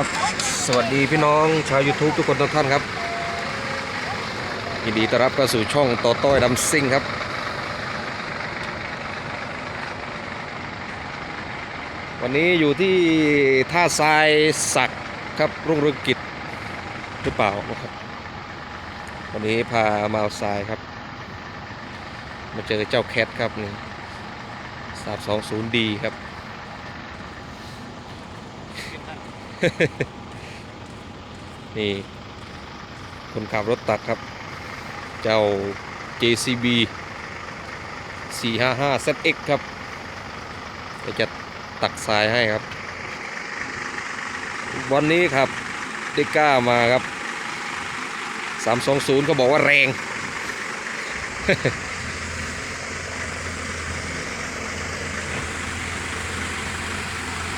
ครับ สวัสดีพี่น้องชาว YouTube ทุกคนทุกท่านครับยินดีต้อนรับเข้าสู่ช่องต่อต้อยดำซิ่งครับ วันนี้อยู่ที่ท่าทรายสักครับรุ่งเรืองกิจหรือเปล่าครับวันนี้พามาเอาทรายครับ มาเจอเจ้าแคทครับนี่สามสองศูนย์ดีครับ นี่คนขับรถตักครับ เจ้า JCB 455 ZX ครับเดี๋ยวจะตักทรายให้ครับ วันนี้ครับได้กล้ามาครับ 320 ก็บอกว่าแรง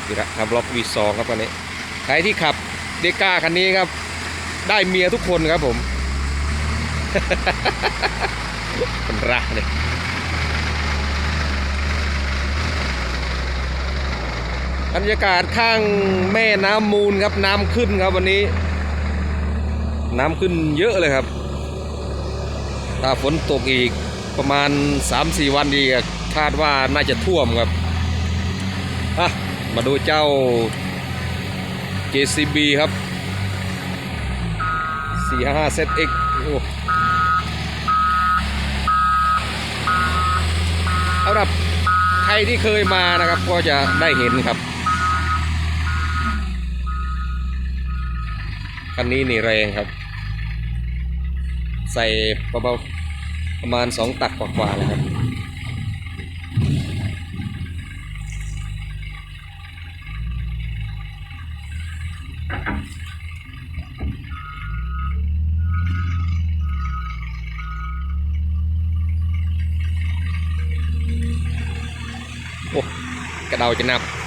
นี่ละครับล็อก V2 ครับคันนี้ ใครที่ขับเดก้าคันนี้ครับ ได้เมียทุกคนครับผมคนรักเลยบรรยากาศข้างแม่น้ำมูลครับน้ำขึ้นครับวันนี้ น้ำขึ้นเยอะเลยครับ ถ้าฝนตกอีกประมาณ 3-4 วันดีกคาดว่าน่าจะท่วมครับอะมาดูเจ้า JCB ครับ 455 ZX โอ้สำหรับใครที่เคยมานะครับก็จะได้เห็นครับคันนี้นี่แรงครับ ใส่ประมาณ2ตักกว่าๆเลยครับ โอ้กระ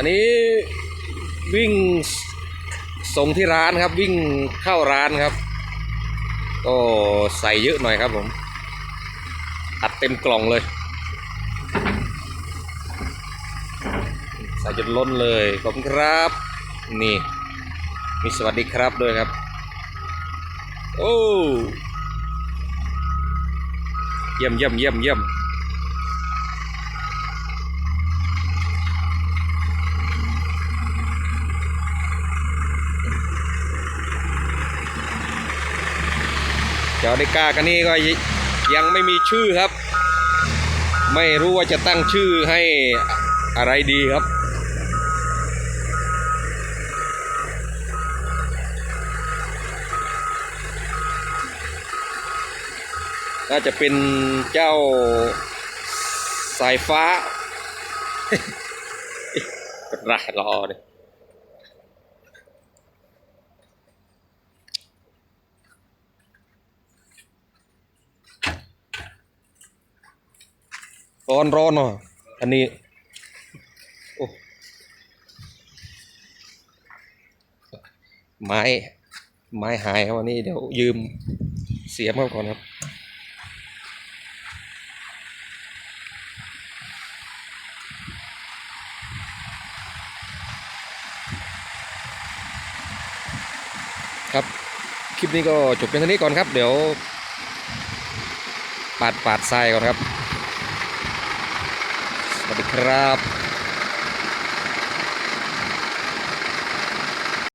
อันนี้วิ่งส่งที่ร้านครับ วิ่งเข้าร้านครับ ก็ใส่เยอะหน่อยครับผมอัดเต็มกล่องเลย ใส่จนล้นเลยขอบคุณครับ นี่ มีสวัสดีครับด้วยครับ โอ้เยี่ยมเยี่ยมเยี่ยมเยี่ยม เจ้าเดก้ากันนี่ก็ยังไม่มีชื่อครับ ไม่รู้ว่าจะตั้งชื่อให้อะไรดีครับ น่าจะเป็นเจ้าสายฟ้า รารอเลย ร้อนร้อนเนาะอันนี้โอ้ไม้ไม้หายครับวันนี้เดี๋ยวยืมเสียมาก่อนครับครับ คลิปนี้ก็จบเพียงเท่านี้ก่อนครับ เดี๋ยว ปาดปาดทรายก่อนครับ ดีครับ